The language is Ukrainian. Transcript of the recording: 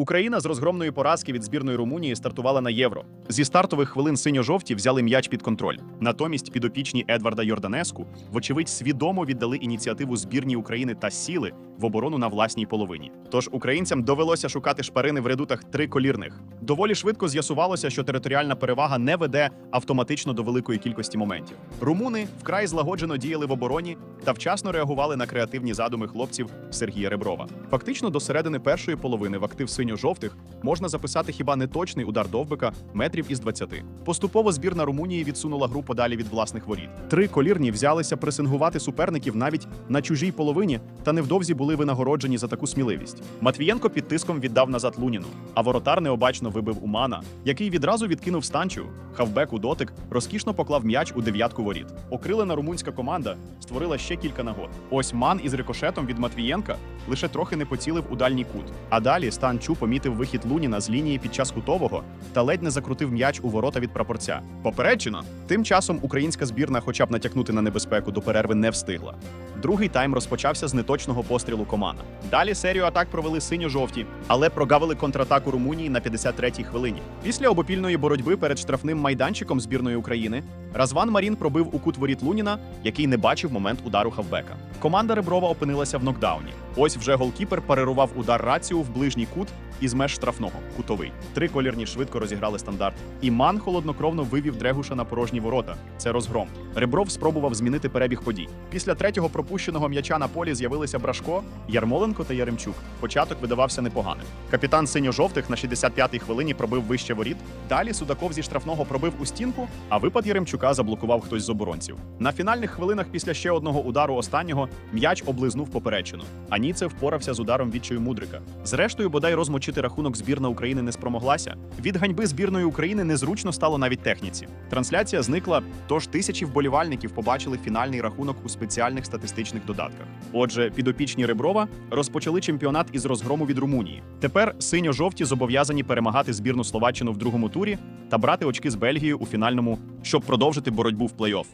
Україна з розгромної поразки від збірної Румунії стартувала на євро. Зі стартових хвилин синьо-жовті взяли м'яч під контроль. Натомість підопічні Едварда Йорданеску, вочевидь, свідомо віддали ініціативу збірній України та сіли в оборону на власній половині. Тож українцям довелося шукати шпарини в редутах три колірних. Доволі швидко з'ясувалося, що територіальна перевага не веде автоматично до великої кількості моментів. Румуни вкрай злагоджено діяли в обороні та вчасно реагували на креативні задуми хлопців Сергія Реброва. Фактично, до середини першої половини в актив синьо-жовтих можна записати хіба не точний удар довбика метрів із 20. Поступово збірна Румунії відсунула гру подалі від власних воріт. Три колірні взялися пресингувати суперників навіть на чужій половині, та невдовзі були винагороджені за таку сміливість. Матвієнко під тиском віддав назад Луніну, а воротар необачно вибив Умана, який відразу відкинув станчу. Хавбек у дотик розкішно поклав м'яч у дев'ятку воріт. Окрилена румунська команда створила ще кілька нагод. Ось ман із рикошетом від Матвієнка лише трохи не поцілив у дальній кут. А далі Стан Чу помітив вихід Луніна з лінії під час кутового та ледь не закрутив м'яч у ворота від прапорця. Попереджено. Тим часом українська збірна, хоча б натякнути на небезпеку, до перерви не встигла. Другий тайм розпочався з неточного пострілу комана. Далі серію атак провели синьо-жовті, але прогавили контратаку Румунії на 53-й хвилині. Після обопільної боротьби перед штрафним майданчиком збірної України Разван Марін пробив у кут воріт Луніна, який не бачив момент удару хавбека. Команда Реброва опинилася в нокдауні. Ось вже голкіпер парирував удар рацію в ближній кут із меж штрафного кутовий. Три колірні швидко розіграли стандарт. І Ман холоднокровно вивів Дрегуша на порожні ворота. Це розгром. Ребров спробував змінити перебіг подій. Після третього пропущеного м'яча на полі з'явилися Брашко, Ярмоленко та Яремчук. Початок видавався непоганим. Капітан синьо-жовтих на 65-й хвилині пробив вище воріт. Далі Судаков зі штрафного пробив у стінку, а випад Яремчука заблокував хтось з оборонців. На фінальних хвилинах після ще одного удару останнього м'яч облизнув поперечину. А Ніце впорався з ударом відчою Мудрика. Зрештою, бодай розмочити рахунок збірна України не спромоглася. Від ганьби збірної України незручно стало навіть техніці. Трансляція зникла, тож тисячі вболівальників побачили фінальний рахунок у спеціальних статистичних додатках. Отже, підопічні Реброва розпочали чемпіонат із розгрому від Румунії. Тепер синьо-жовті зобов'язані перемагати збірну Словаччину в другому турі та брати очки з Бельгією у фінальному, щоб продовжити боротьбу в плей-офф.